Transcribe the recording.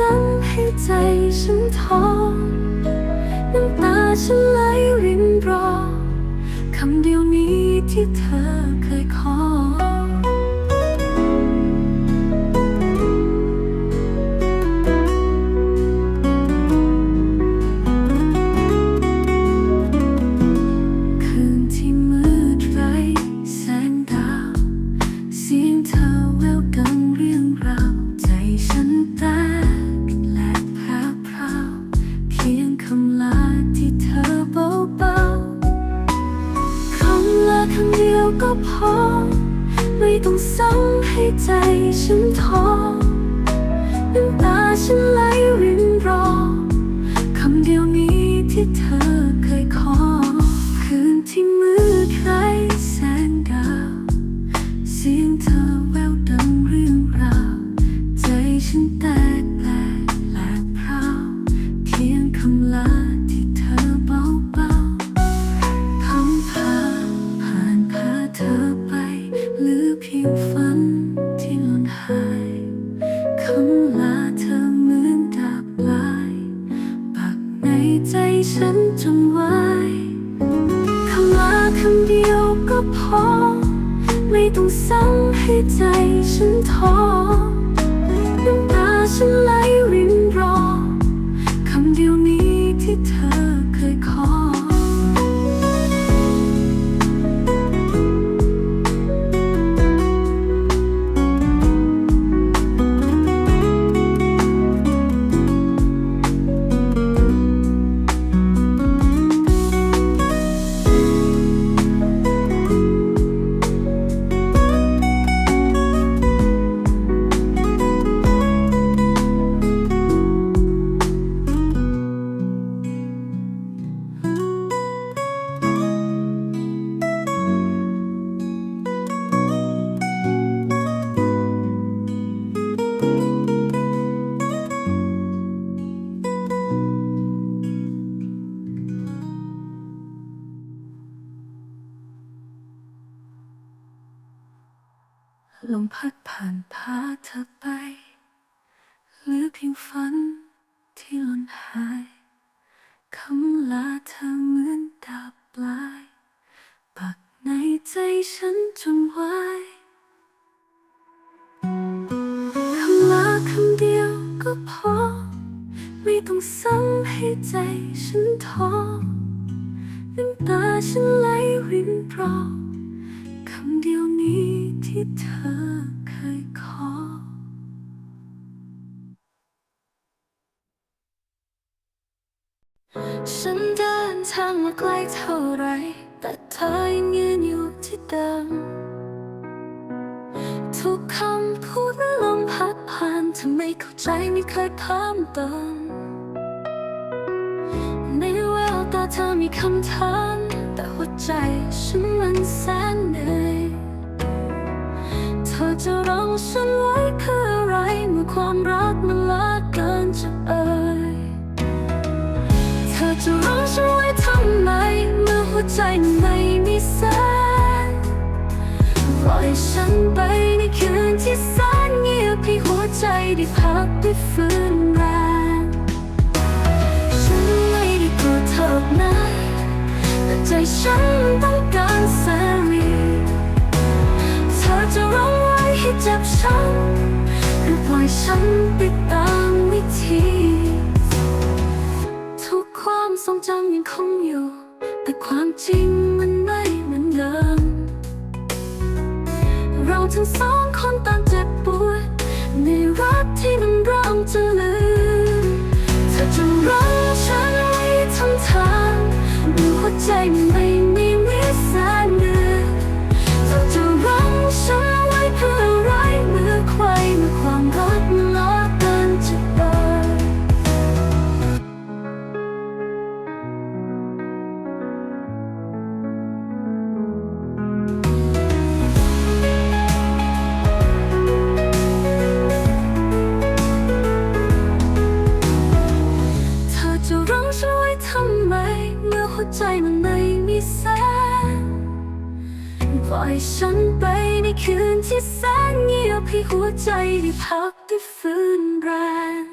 ซ้ำให้ใจฉันท้อน้ำตาฉันไหลรินรอคำเดียวนี้ที่เธอเคยขอ ก็พอ ไม่ต้องซ้ำให้ใจฉันท้อน้ำตาฉันไหลริน ก็พอ ไม่ต้องซ้ำให้ใจฉันท้อน้ำตาฉันไหลริน ลมพัดผ่านพาเธอไปเหลือเพียงฝันที่หล่นหายคำลาเธอเหมือนดาบปลาย ปักในใจฉันจนไว้คำลาคำเดียวก็พอ ไม่ต้องซ้ำให้ใจฉันท้อน้ำตาฉันไหลรินรอคำเดียว ที่เธอเคยขอ ฉันเดินทางมาไกลเท่าไร แต่เธอยังยืนอยู่ที่เดิม ทุกคำพูดและลมพัดผ่านเธอไม่เข้าใจไม่เคยเพิ่มเติมในแววตาเธอมีคำถามแต่หัวใจฉันมันแสนเหนื่อย จะร้องฉันไว้เพื่ออะไรเมื่อความรักมันละเกินจะเอ่ยเธอจะร้องฉันไว้ทำไมเมื่อหัวใจมันไม่มีแสงปล่อยฉันไปในคืนที่แสนเงียบให้หัวใจได้พักได้ฟื้นแรงฉันไม่ได้กลัวเธอนะแต่ใจฉันต้องการเสรี องไว้ให้เจ็บช้ำหรือปล่อยฉันไปตามวิธี ทุกความทรงจำยังคงอยู่ แต่ความจริงมันไม่เหมือนเดิม เราทั้งสองคนต่างเจ็บปวดในรักที่มันเริ่มจะลืมเธอจะรักฉันไว้ทั้งทางเมื่อหัวใจมันไม่ัวใจมันไม่มีแสงปล่อยฉันไปในคืนที่แสงเงียบให้หัวใจได้พักได้ฟื้นแรง